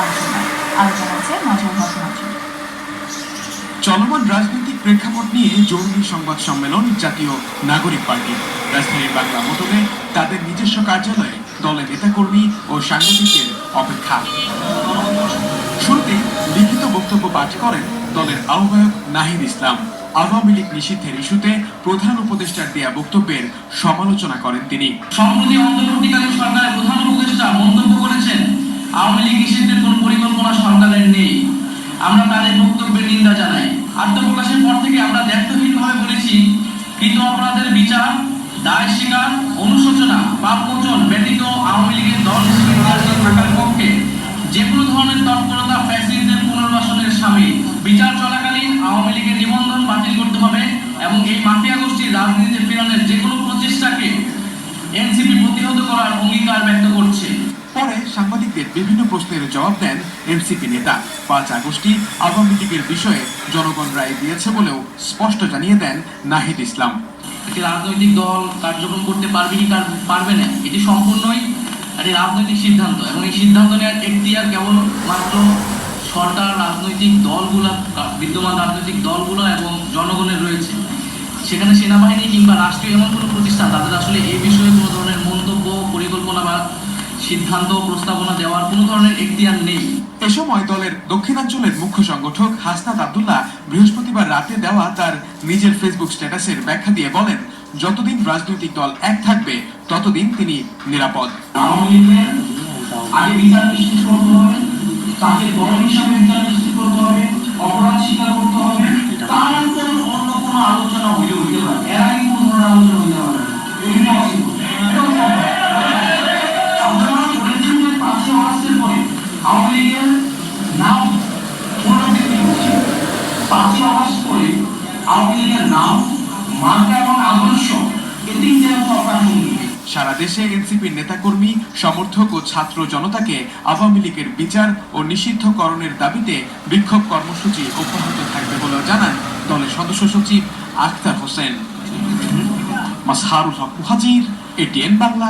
আলোচনা আলোচনা আছে নজর হক চলমান রাজনৈতিক প্রেক্ষাপট নিয়ে জরুরি সংবাদ সম্মেলন জাতীয় নাগরিক পার্টি। রাজধানীর বাংলা মোটরে তাদের নিজস্ব কার্যালয়ে দলের নেতাকর্মী ও সাংবাদিকদের অপেক্ষা। শুরুতে লিখিত বক্তব্য পাঠ করেন দলের আহ্বায়ক নাহিদ ইসলাম। আওয়ামী লীগ নিষিদ্ধের ইস্যুতে প্রধান উপদেষ্টার দেয়া বক্তব্যের সমালোচনা করেন তিনি। সম্প্রতি অন্তর্বর্তীকালীন সরকারের আমরা তাদের বক্তব্যের নিন্দা জানাই। আত্মপ্রকাশের পর থেকে আমরা দায়িত্বহীনভাবে বলেছি, কৃত অপরাধের বিচার, দায় স্বীকার, অনুশোচনা, পাপ মোচন ব্যতীত আওয়ামী লীগের দল হিসেবে থাকার পক্ষে যে কোনো ধরনের তৎপরতা ফ্যাসিলিটির পুনর্বাসনের সামিল বিচার চলাকালীন আওয়ামী লীগের নিবন্ধন বাতিল করতে হবে এবং এই মাফিয়া গোষ্ঠীর রাজনীতিতে ফেরানোর যে কোনো প্রচেষ্টাকে এনসিপি প্রতিহত করার অঙ্গীকার ব্যক্ত করছে। পরে সাংবাদিকদের বিভিন্ন প্রশ্নের জবাব দেন এনসিপি নেতা। পাঁচ আগস্টই আওয়ামী লীগের বিষয়ে জনগণ রায় দিয়েছে বলেও স্পষ্ট জানিয়ে দেন নাহিদ ইসলাম। একটি রাজনৈতিক দল কার্যক্রম করতে পারবে কি পারবে না, এটি সম্পূর্ণই একটি রাজনৈতিক সিদ্ধান্ত এবং এই সিদ্ধান্ত নেওয়ার এখতিয়ার কেবলমাত্র সরকার, রাজনৈতিক দলগুলো, বিদ্যমান রাজনৈতিক দলগুলো এবং জনগণের রয়েছে। সেখানে সেনাবাহিনী কিংবা রাষ্ট্রীয় এমন কোনো প্রতিষ্ঠান, তাদের আসলে এই বিষয়ে কোনো ধরনের মন্তব্য, পরিকল্পনা বা সিদ্ধান্ত প্রস্তাবনা দেওয়ার কোনো ধরনের এখতিয়ার নেই। এ সময় দলের দক্ষিণাঞ্চলের মুখ্য সংগঠক হাসনাত আব্দুল্লাহ বৃহস্পতিবার রাতে দেওয়া তার নিজের ফেসবুক স্ট্যাটাসের ব্যাখ্যা দিয়ে বলেন যতদিন রাজনৈতিক দল এক থাকবে ততদিন তিনি নিরাপদ। আগে বিচার নিশ্চিত করতে হবে তাকে দল হিসাবে বিচার নিশ্চিত করতে হবে অপরাধ স্বীকার করতে হবে নাম এবং আদর্শ সারা দেশে এনসিপির নেতাকর্মী, সমর্থক ও ছাত্র জনতাকে আওয়ামী লীগের বিচার ও নিষিদ্ধকরণের দাবিতে বিক্ষোভ কর্মসূচি অব্যাহত থাকবে বলেও জানান দলের সদস্য সচিব আখতার হোসেন। মাসহারুল হক মুহাজির, এটিএন বাংলা।